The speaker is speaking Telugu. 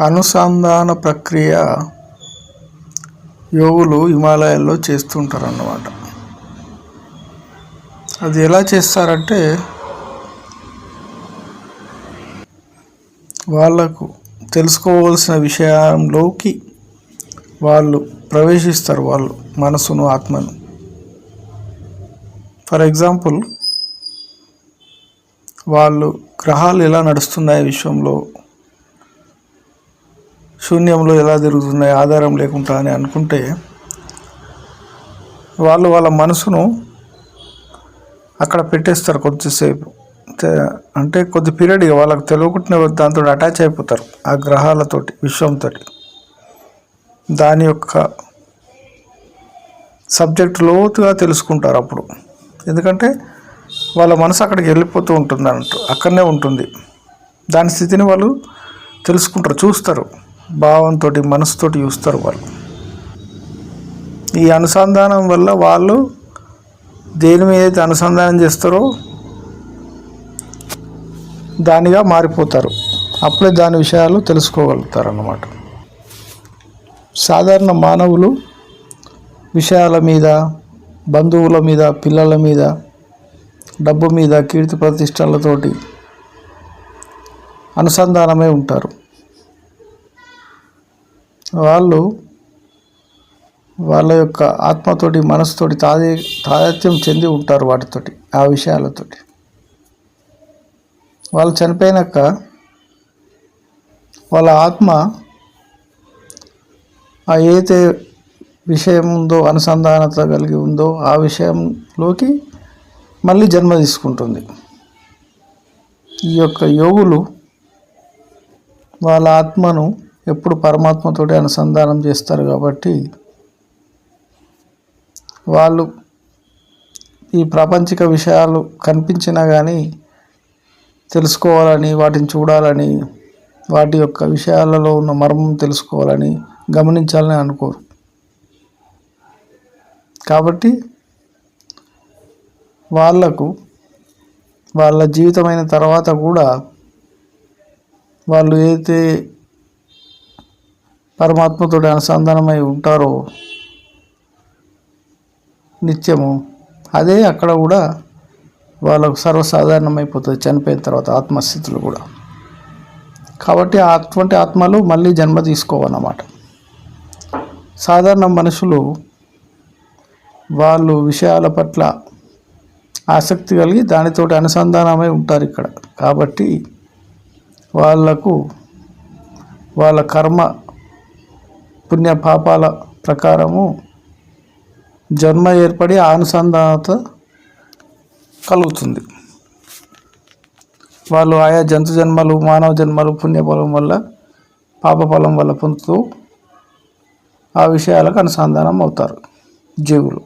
అనుసంధాన ప్రక్రియ యోగులు హిమాలయాల్లో చేస్తుంటారు అన్నమాట అది ఎలా చేస్తారంటే వాళ్ళకు తెలుసుకోవాల్సిన విషయంలోకి వాళ్ళు ప్రవేశిస్తారు వాళ్ళు మనసును ఆత్మను. ఫర్ ఎగ్జాంపుల్ వాళ్ళు గ్రహాలు ఎలా నడుస్తున్నాయి విశ్వంలో శూన్యంలో ఎలా జరుగుతున్నాయి ఆధారం లేకుండా అని అనుకుంటే వాళ్ళు వాళ్ళ మనసును అక్కడ పెట్టేస్తారు కొద్దిసేపు. అంటే కొద్ది పీరియడ్ వాళ్ళకు వాళ్ళకి తెలియకుండా దాంతో అటాచ్ అయిపోతారు ఆ గ్రహాలతోటి విశ్వంతో దాని యొక్క సబ్జెక్ట్ లోతుగా తెలుసుకుంటారు అప్పుడు. ఎందుకంటే వాళ్ళ మనసు అక్కడికి వెళ్ళిపోతూ ఉంటుంది అన్నట్టు అక్కడనే ఉంటుంది. దాని స్థితిని వాళ్ళు తెలుసుకుంటారు చూస్తారు. భావంతో మనసుతోటి చూస్తారు వాళ్ళు. ఈ అనుసంధానం వల్ల వాళ్ళు దేని మీద అయితే అనుసంధానం చేస్తారో దానిగా మారిపోతారు. అప్పుడే దాని విషయాలు తెలుసుకోగలుగుతారు అన్నమాట సాధారణ మానవులు విషయాల మీద బంధువుల మీద పిల్లల మీద డబ్బు మీద కీర్తి ప్రతిష్టలతోటి అనుసంధానమై ఉంటారు. వాళ్ళు వాళ్ళ యొక్క ఆత్మతోటి మనసుతోటి తాదే తాదాత్యం చెంది ఉంటారు వాటితోటి ఆ విషయాలతోటి. వాళ్ళు చనిపోయినాక వాళ్ళ ఆత్మ ఆ ఏదైతే విషయం ఉందో అనుసంధానత కలిగి ఉందో ఆ విషయంలోకి మళ్ళీ జన్మ తీసుకుంటుంది. ఈ యొక్క యోగులు వాళ్ళ ఆత్మను ఎప్పుడు పరమాత్మతోటి అనుసంధానం చేస్తారు కాబట్టి వాళ్ళు ఈ ప్రాపంచిక విషయాలు కనిపించినా కానీ తెలుసుకోవాలని వాటిని చూడాలని వాటి యొక్క విషయాలలో ఉన్న మర్మం తెలుసుకోవాలని గమనించాలని అనుకోరు. కాబట్టి వాళ్ళకు వాళ్ళ జీవితమైన తర్వాత కూడా వాళ్ళు ఏదైతే పరమాత్మతో అనుసంధానమై ఉంటారో నిత్యము అదే అక్కడ కూడా వాళ్ళకు సర్వసాధారణమైపోతుంది చనిపోయిన తర్వాత ఆత్మస్థితులు కూడా. కాబట్టి అటువంటి ఆత్మలు మళ్ళీ జన్మ తీసుకోవన్నమాట సాధారణ మనుషులు వాళ్ళు విషయాల పట్ల ఆసక్తి కలిగి దానితోటి అనుసంధానమై ఉంటారు ఇక్కడ. కాబట్టి వాళ్ళకు వాళ్ళ కర్మ పుణ్య పాపాల ప్రకారము జన్మ ఏర్పడి ఆ అనుసంధానత కలుగుతుంది. వాళ్ళు ఆయా జంతు జన్మలు మానవ జన్మలు పుణ్యఫలం వల్ల పాపఫలం వల్ల పొందుతూ ఆ విషయాలకు అనుసంధానం అవుతారు జీవులు.